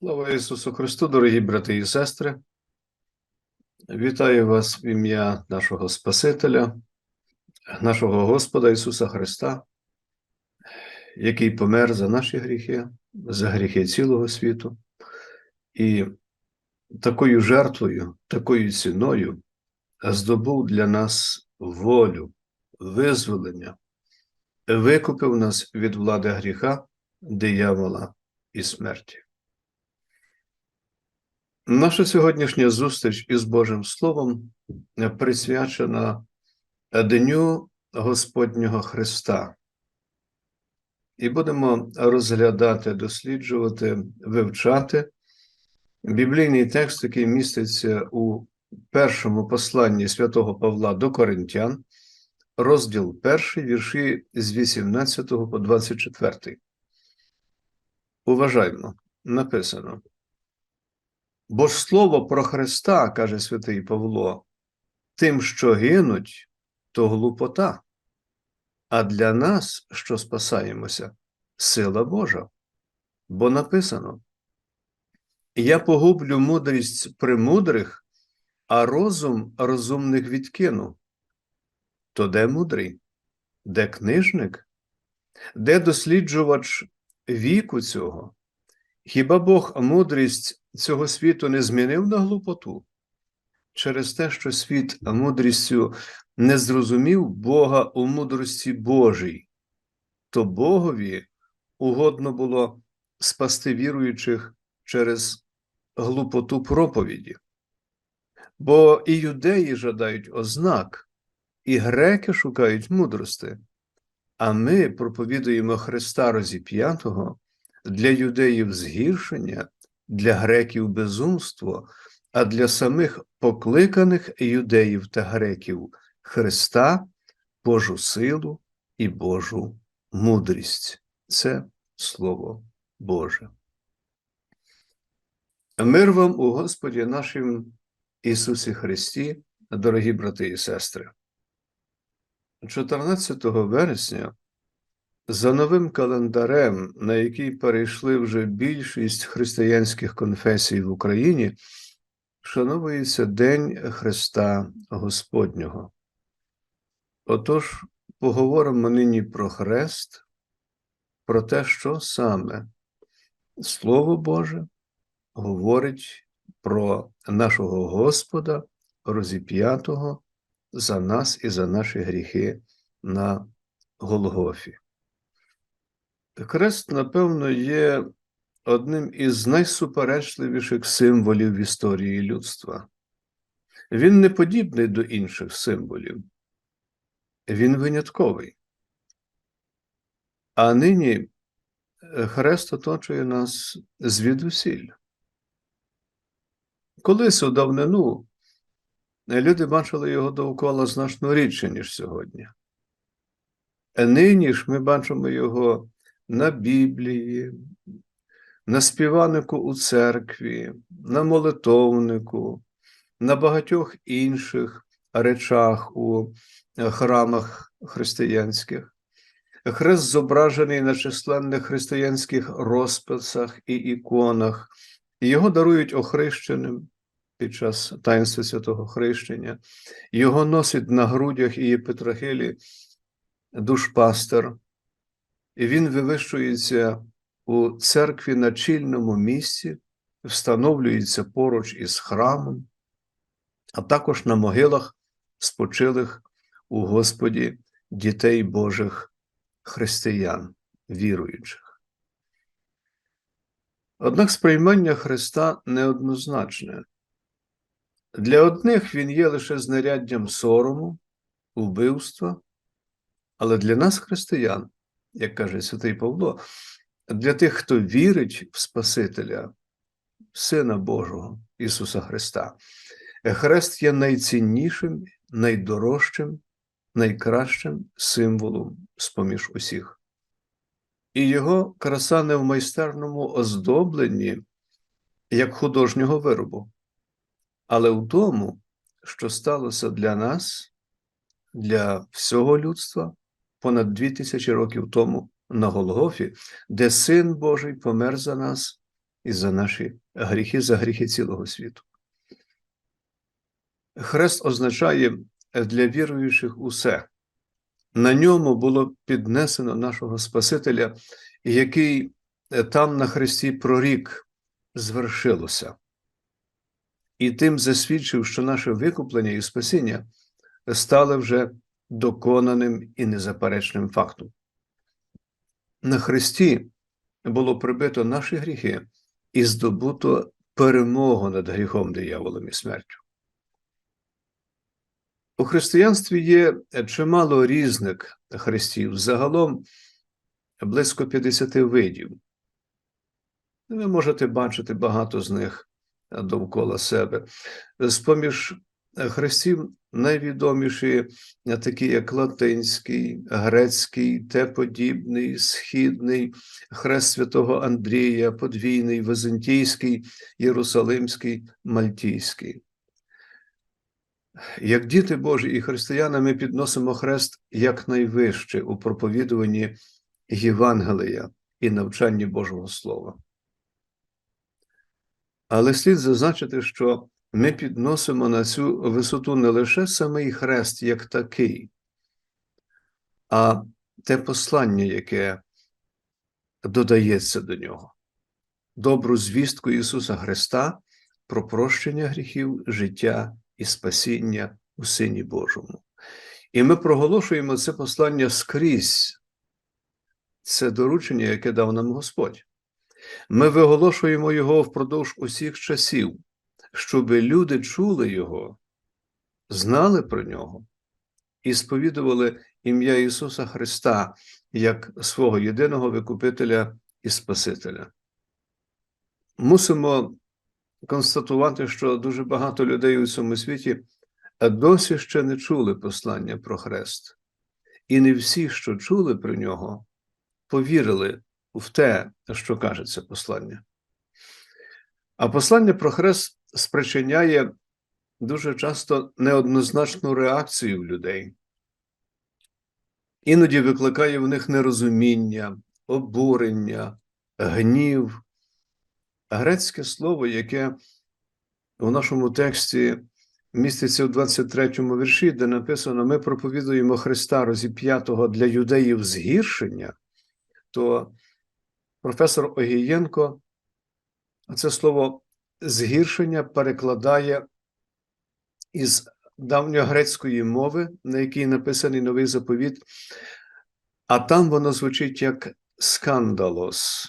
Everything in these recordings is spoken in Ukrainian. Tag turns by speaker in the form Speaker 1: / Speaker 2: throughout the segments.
Speaker 1: Слава Ісусу Христу, дорогі брати і сестри. Вітаю вас в ім'я нашого Спасителя, нашого Господа Ісуса Христа, який помер за наші гріхи, за гріхи цілого світу. І такою жертвою, такою ціною здобув для нас волю, визволення, викупив нас від влади гріха, диявола і смерті. Наша сьогоднішня зустріч із Божим Словом присвячена Дню Господнього Христа. І будемо розглядати, досліджувати, вивчати біблійний текст, який міститься у першому посланні святого Павла до Коринтян, розділ 1, вірші з 18 по 24. Уважаймо, написано. Бо ж слово про Христа, каже святий Павло, тим, що гинуть, то глупота, а для нас, що спасаємося, сила Божа. Бо написано: Я погублю мудрість премудрих, а розум розумних відкину. То де мудрий? Де книжник? Де досліджувач віку цього? Хіба Бог мудрість цього світу не змінив на глупоту? Через те, що світ мудрістю не зрозумів Бога у мудрості Божій, то Богові угодно було спасти віруючих через глупоту проповіді. Бо і юдеї жадають ознак, і греки шукають мудрости, а ми проповідуємо Христа розіп'ятого для юдеїв згіршення, для греків безумство, а для самих покликаних юдеїв та греків Христа, Божу силу і Божу мудрість. Це Слово Боже. Мир вам у Господі нашим Ісусі Христі, дорогі брати і сестри. 14 вересня за новим календарем, на який перейшли вже більшість християнських конфесій в Україні, вшановується День Христа Господнього. Отож, поговоримо нині про хрест, про те, що саме Слово Боже говорить про нашого Господа, розіп'ятого за нас і за наші гріхи на Голгофі. Хрест, напевно, є одним із найсуперечливіших символів в історії людства. Він не подібний до інших символів, він винятковий. А нині хрест оточує нас звідусіль. Колись у давнину люди бачили його довкола значно рідше, ніж сьогодні. Нині ж ми бачимо його на Біблії, на співанику у церкві, на молитовнику, на багатьох інших речах у храмах християнських. Хрест зображений на численних християнських розписах і іконах, його дарують охрещеним під час таїнства святого хрещення, його носить на грудях і Петрахилі душпастер, і він вивищується у церкві на чільному місці, встановлюється поруч із храмом, а також на могилах спочилих у Господі дітей Божих християн, віруючих. Однак сприймання Христа неоднозначне. Для одних він є лише знаряддям сорому, вбивства, але для нас, християн, як каже святий Павло, для тих, хто вірить в Спасителя, Сина Божого Ісуса Христа, хрест є найціннішим, найдорожчим, найкращим символом з-поміж усіх. І його краса не в майстерному оздобленні, як художнього виробу, але в тому, що сталося для нас, для всього людства понад дві тисячі років тому на Голгофі, де Син Божий помер за нас і за наші гріхи, за гріхи цілого світу. Хрест означає для віруючих усе. На ньому було піднесено нашого Спасителя, який там на хресті прорік звершилося, і тим засвідчив, що наше викуплення і спасіння стали вже доконаним і незаперечним фактом. На хресті було прибито наші гріхи і здобуто перемогу над гріхом дияволом і смертю. У християнстві є чимало різних хрестів, загалом близько 50 видів. Ви можете бачити багато з них довкола себе. З-поміж хрестів найвідоміші такі, як латинський, грецький, теподібний, східний, хрест святого Андрія, подвійний, византійський, єрусалимський, мальтійський. Як діти Божі і християни, ми підносимо хрест якнайвище у проповідуванні Євангелія і навчанні Божого Слова. Але слід зазначити, що ми підносимо на цю висоту не лише самий хрест як такий, а те послання, яке додається до нього, добру звістку Ісуса Христа про прощення гріхів, життя і спасіння у Сині Божому. І ми проголошуємо це послання скрізь, це доручення, яке дав нам Господь. Ми виголошуємо його впродовж усіх часів, щоб люди чули Його, знали про нього і сповідували ім'я Ісуса Христа як свого єдиного Викупителя і Спасителя. Мусимо констатувати, що дуже багато людей у цьому світі досі ще не чули послання про Хрест, і не всі, що чули про нього, повірили в те, що каже це послання. А послання про Хрест спричиняє дуже часто неоднозначну реакцію в людей, іноді викликає в них нерозуміння, обурення, гнів. Грецьке слово, яке у нашому тексті міститься в 23 му вірші, де написано: Ми проповідуємо Христа розіп'ятого для юдеїв згіршення, то професор Огієнко це слово згіршення перекладає із давньогрецької мови, на якій написаний новий заповіт, а там воно звучить як скандалос.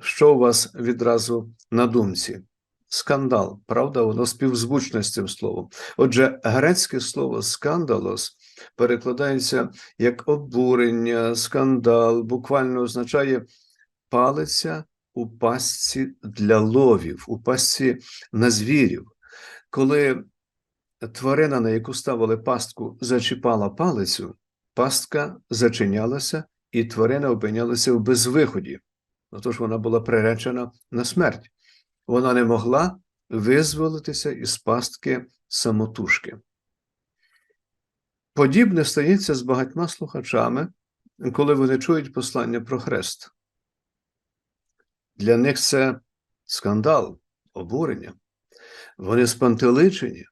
Speaker 1: Що у вас відразу на думці? Скандал, правда, воно співзвучне з цим словом. Отже, грецьке слово скандалос перекладається як обурення, скандал, буквально означає палиця у пастці для ловів, у пастці на звірів. Коли тварина, на яку ставили пастку, зачіпала палицю, пастка зачинялася, і тварина опинялася в безвиході. Отож вона була приречена на смерть. Вона не могла визволитися із пастки самотужки. Подібне стається з багатьма слухачами, коли вони чують послання про хрест. Для них це скандал, обурення. Вони спантеличені,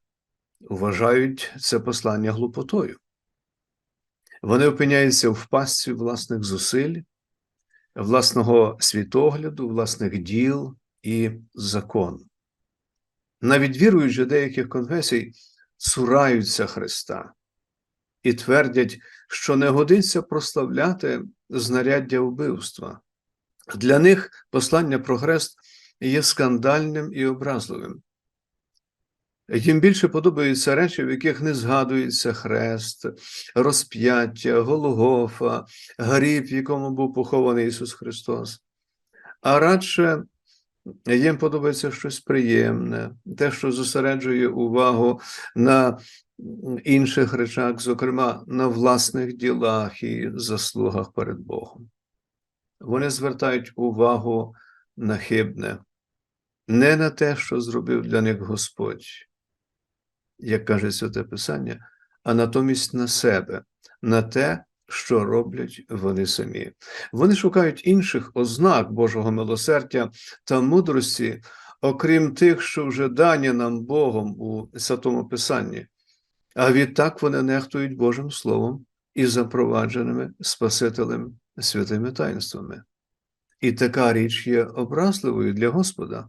Speaker 1: вважають це послання глупотою. Вони опиняються в пастці власних зусиль, власного світогляду, власних діл і закону. Навіть віруючи деяких конфесій, цураються Христа і твердять, що не годиться прославляти знаряддя вбивства. Для них послання про хрест є скандальним і образливим. Їм більше подобаються речі, в яких не згадується хрест, розп'яття, Голгофа, гріб, в якому був похований Ісус Христос. А радше їм подобається щось приємне, те, що зосереджує увагу на інших речах, зокрема на власних ділах і заслугах перед Богом. Вони звертають увагу на хибне, не на те, що зробив для них Господь, як каже Святе Писання, а натомість на себе, на те, що роблять вони самі. Вони шукають інших ознак Божого милосердя та мудрості, окрім тих, що вже дані нам Богом у Святому Писанні. А відтак вони нехтують Божим Словом і запровадженими Спасителем святими таїнствами. І така річ є образливою для Господа,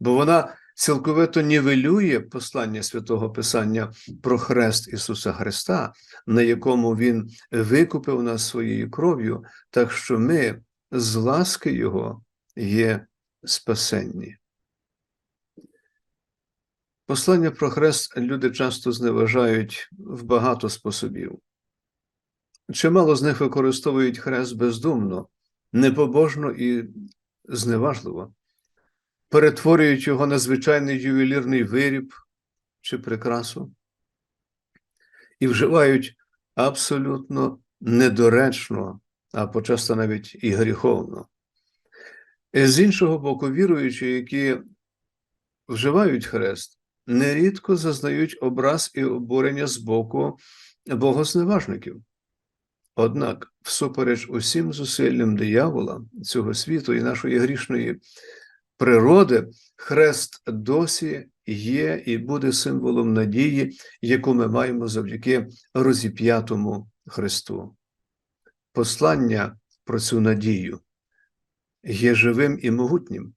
Speaker 1: бо вона цілковито нівелює послання святого Писання про хрест Ісуса Христа, на якому Він викупив нас своєю кров'ю, так що ми з ласки Його є спасенні. Послання про хрест люди часто зневажають в багато способів. Чимало з них використовують хрест бездумно, непобожно і зневажливо, перетворюють його на звичайний ювелірний виріб чи прикрасу і вживають абсолютно недоречно, а почасто навіть і гріховно. З іншого боку, віруючі, які вживають хрест, нерідко зазнають образ і обурення з боку богозневажників. Однак, всупереч усім зусиллям диявола цього світу і нашої грішної природи, хрест досі є і буде символом надії, яку ми маємо завдяки розіп'ятому Христу. Послання про цю надію є живим і могутнім,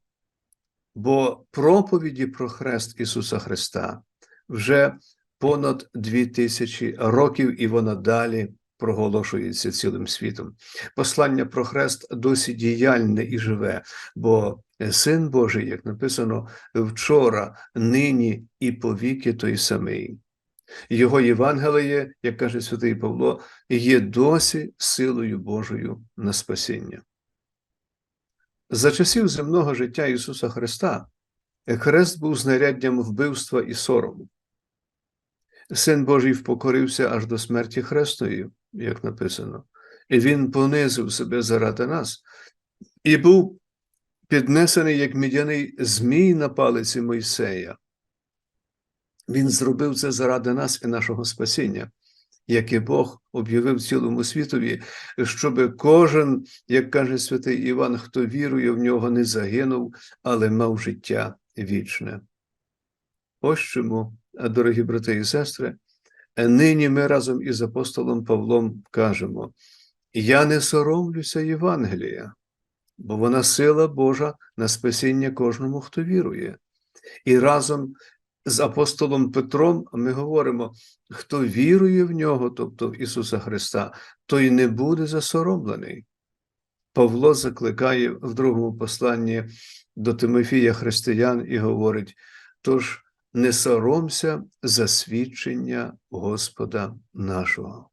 Speaker 1: бо проповіді про хрест Ісуса Христа вже понад дві тисячі років, і вона далі проголошується цілим світом. Послання про хрест досі діяльне і живе, бо Син Божий, як написано вчора, нині і повіки той самий. Його Євангеліє, як каже святий Павло, є досі силою Божою на спасіння. За часів земного життя Ісуса Христа хрест був знаряддям вбивства і сорому. Син Божий впокорився аж до смерті хрестної, як написано, і Він понизив себе заради нас, і був піднесений як мідяний змій на палиці Мойсея. Він зробив це заради нас і нашого спасіння, яке Бог об'явив цілому світові, щоб кожен, як каже святий Іван, хто вірує в нього, не загинув, але мав життя вічне. Ось чому, дорогі брати і сестри, нині ми разом із апостолом Павлом кажемо: Я не соромлюся Євангелія, бо вона сила Божа на спасіння кожному, хто вірує. І разом з апостолом Петром ми говоримо: хто вірує в нього, тобто в Ісуса Христа, той не буде засоромлений. Павло закликає в другому посланні до Тимофія християн і говорить: тож не соромся засвідчення Господа нашого.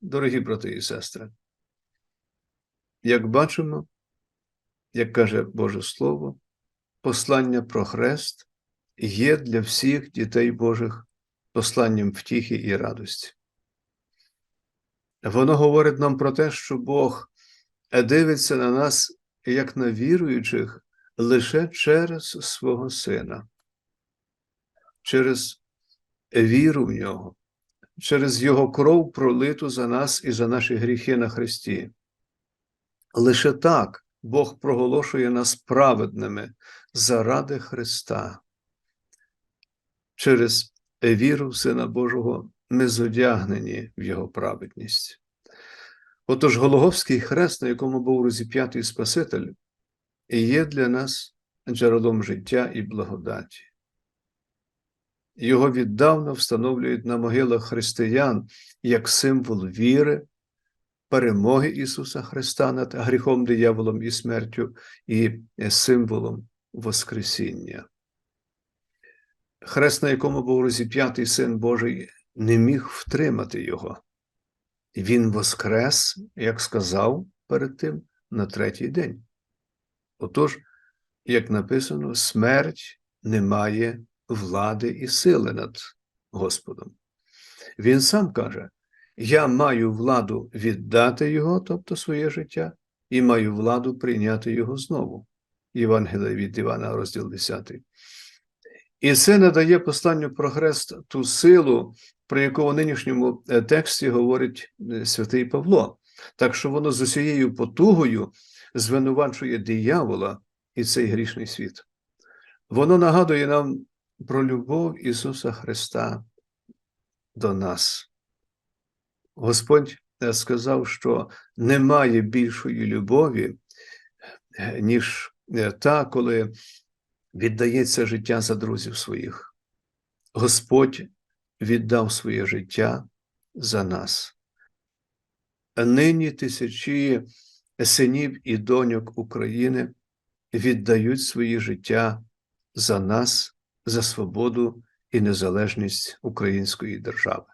Speaker 1: Дорогі брати і сестри, як бачимо, як каже Боже Слово, послання про хрест є для всіх дітей Божих посланням втіхи і радості. Воно говорить нам про те, що Бог дивиться на нас як на віруючих лише через свого Сина, через віру в нього, через Його кров пролиту за нас і за наші гріхи на Христі. Лише так Бог проголошує нас праведними заради Христа. Через віру в Сина Божого ми зодягнені в Його праведність. Отож, Гологовський хрест, на якому був розіп'ятий Спаситель, є для нас джерелом життя і благодаті. Його віддавна встановлюють на могилах християн як символ віри, перемоги Ісуса Христа над гріхом, дияволом і смертю, і символом Воскресіння. Хрест, на якому був розіп'ятий Син Божий, не міг втримати його. Він воскрес, як сказав перед тим, на третій день. Отож, як написано, смерть не має влади і сили над Господом. Він сам каже: Я маю владу віддати Його, тобто своє життя, і маю владу прийняти Його знову. Євангелія від Івана, розділ 10. І це надає посланню про хрест ту силу, про яку в нинішньому е, тексті говорить е, святий Павло. Так що воно з усією потугою звинувачує диявола і цей грішний світ. Воно нагадує нам про любов Ісуса Христа до нас. Господь е, сказав, що немає більшої любові, е, ніж е, та, коли віддається життя за друзів своїх. Господь віддав своє життя за нас. Нині тисячі синів і доньок України віддають свої життя за нас, за свободу і незалежність української держави.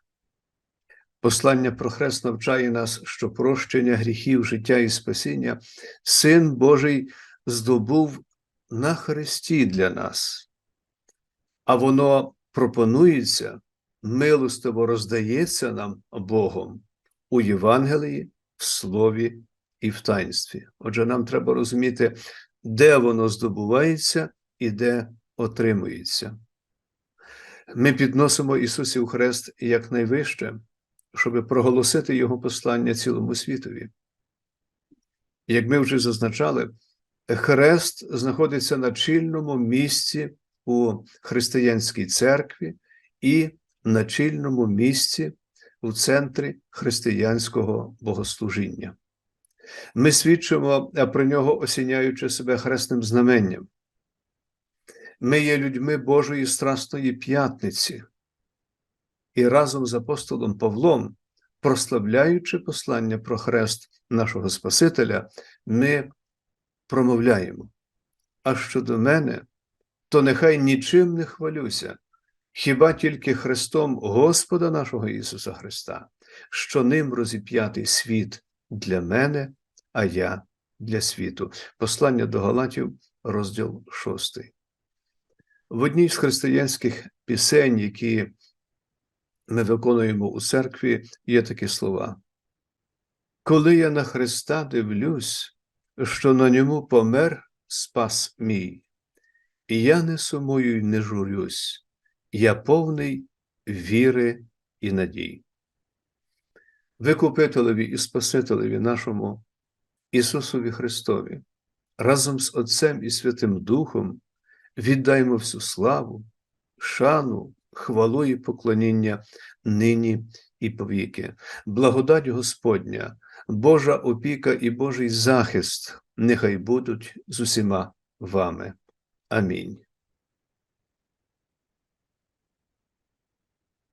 Speaker 1: Послання про хрест навчає нас, що прощення гріхів, життя і спасіння Син Божий здобув на Христі для нас, а воно пропонується, милостиво роздається нам Богом у Євангелії, в Слові і в таїнстві. Отже, нам треба розуміти, де воно здобувається і де отримується. Ми підносимо Ісусів Хрест як найвище, щоб проголосити Його послання цілому світові. Як ми вже зазначали, Хрест знаходиться на чільному місці у християнській церкві і на чільному місці у центрі християнського богослужіння. Ми свідчимо про нього, осіняючи себе хресним знаменням. Ми є людьми Божої Страсної п'ятниці, і разом з апостолом Павлом, прославляючи послання про хрест нашого Спасителя, ми промовляємо. А щодо мене, то нехай нічим не хвалюся, хіба тільки Христом Господа нашого Ісуса Христа, що ним розіп'ятий світ для мене, а я для світу. Послання до Галатів, розділ 6. В одній з християнських пісень, які ми виконуємо у церкві, є такі слова. Коли я на Христа дивлюсь, що на ньому помер спас мій, і я не сумую й не журюсь, я повний віри і надій. Викупителеві і Спасителеві нашому Ісусові Христові разом з Отцем і Святим Духом віддаймо всю славу, шану, хвалу і поклоніння нині і повіки. Благодать Господня, Божа опіка і Божий захист нехай будуть з усіма вами. Амінь.